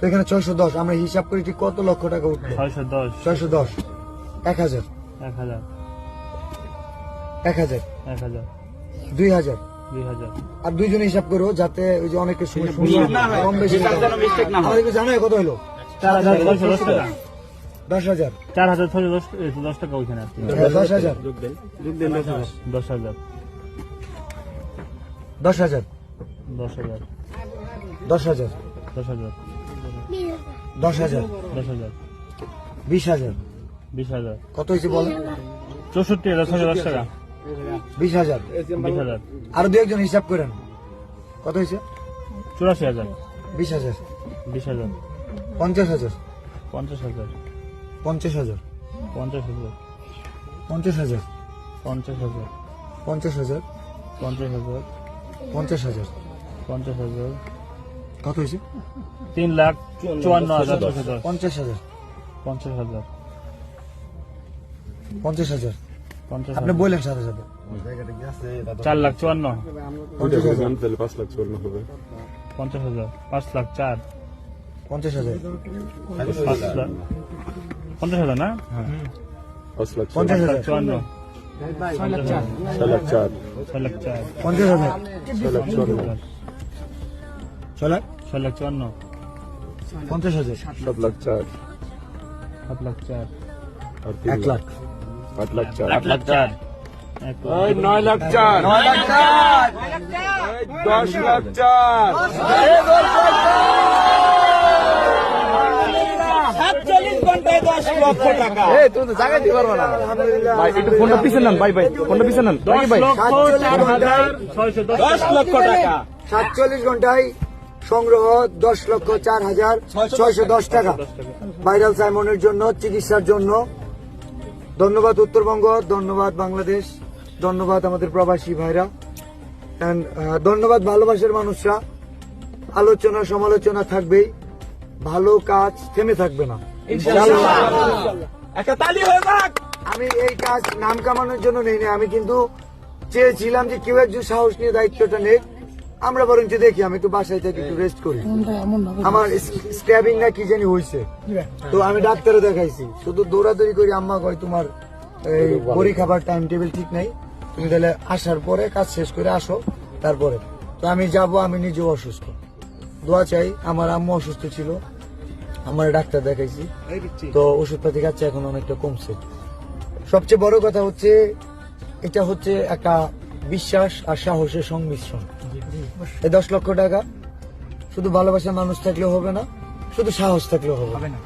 তো এখানে ছয়শো দশ আমরা হিসাব করি ঠিক কত লক্ষ টাকা উঠবে? ছয়শো দশ। ছয়শো দশ। এক হাজার। এক হাজার। এক হাজার। এক হাজার। দুই হাজার। আর দুইজনে হিসাব করো যাতে ওই যে অনেকের সময় কম বেশি আমাদেরকে জানায় কত হলো? দশ হাজার। চার হাজার ছয়শো দশ দশ টাকা ওইখানে আছে হ্যাঁ, দশ হাজার। দশ হাজার। দশ হাজার। দশ হাজার। দশ হাজার। দশ হাজার। দশ হাজার দশ হাজার বিশ হাজার বিশ হাজার কত হয়েছে বলো চৌষট্টি হাজার দশ টাকা বিশ হাজার বিশ হাজার আরও দু একজন হিসাব করেন কত হয়েছে চুরাশি হাজার বিশ হাজার বিশ হাজার পঞ্চাশ হাজার পঞ্চাশ হাজার পঞ্চাশ হাজার পঞ্চাশ হাজার পঞ্চাশ হাজার পঞ্চাশ হাজার পঞ্চাশ হাজার পঞ্চাশ হাজার পঞ্চাশ হাজার পঞ্চাশ হাজার কত হয়েছে? তিন লাখ চুয়ান্ন হাজার পঞ্চাশ হাজার। পঞ্চাশ হাজার। পঞ্চাশ হাজার। পঞ্চাশ আপনি বললেন সাথে সাথে চার লাখ চুয়ান্ন। পঞ্চাশ হাজার। তাহলে পাঁচ লাখ চুয়ান্ন হবে পঞ্চাশ হাজার। পাঁচ লাখ চার। পঞ্চাশ হাজার। পাঁচ লাখ। পঞ্চাশ হাজার না? পাঁচ লাখ পঞ্চাশ হাজার। চুয়ান্ন ছয় লাখ চার। ছয় লাখ চার। পঞ্চাশ হাজার। ছয় লাখ চুয়ান্ন। ছয় লাখ। ছয় লাখ চুয়ান্ন। পঞ্চাশ হাজার। সাত লাখ চার। সাত লাখ চার। এক লাখ। আট লাখ চার। আট লাখ চার। নয় লাখ চার। নয় লাখ চার। দশ লাখ চার। এই তুমি তো জায়গায় দিতে পারবে না। ভাই একটু ফোনটা পিছনে নেন ভাই ভাই ফোনটা পিছনে নেন। দশ ভাই লক্ষ চার হাজার ছয়শো দশ লক্ষ টাকা। সাতচল্লিশ ঘন্টায় সংগ্রহ দশ লক্ষ চার হাজার ছয়শো দশ টাকা। ভাইরাল সাইমনের জন্য চিকিৎসার জন্য। ধন্যবাদ উত্তরবঙ্গ ধন্যবাদ বাংলাদেশ ধন্যবাদ আমাদের প্রবাসী ভাইরা। ধন্যবাদ ভালোবাসার মানুষরা। আলোচনা সমালোচনা থাকবেই। ভালো কাজ থেমে থাকবে না। আমি এই কাজ নাম কামানোর জন্য নেই না আমি কিন্তু চেয়েছিলাম যে কেউ একজন সাহস নিয়ে দায়িত্বটা নেই আমরা বরঞ্চ দেখি আমি একটু বাসায় থেকে একটু রেস্ট করি। আমার স্ক্র্যাবিং না কি জানি হয়েছে। তো আমি ডাক্তারে দেখাইছি। শুধু দৌড়াদৌড়ি করি আম্মা কয় তোমার এই বড়ি খাবার টাইম টেবিল ঠিক নাই। তুমি তাহলে আসার পরে কাজ শেষ করে আসো তারপরে। তো আমি যাব আমি নিজেও অসুস্থ। দোয়া চাই আমার আম্মু অসুস্থ ছিল। আমার ডাক্তার দেখাইছি। তো ওষুধপাতি খাচ্ছে এখন অনেকটা কমছে। সবচেয়ে বড় কথা হচ্ছে এটা হচ্ছে একটা বিশ্বাস আর সাহসের সংমিশ্রণ। এই দশ লক্ষ টাকা। শুধু ভালোবাসার মানুষ থাকলেও হবে না, শুধু সাহস থাকলেও হবে। না।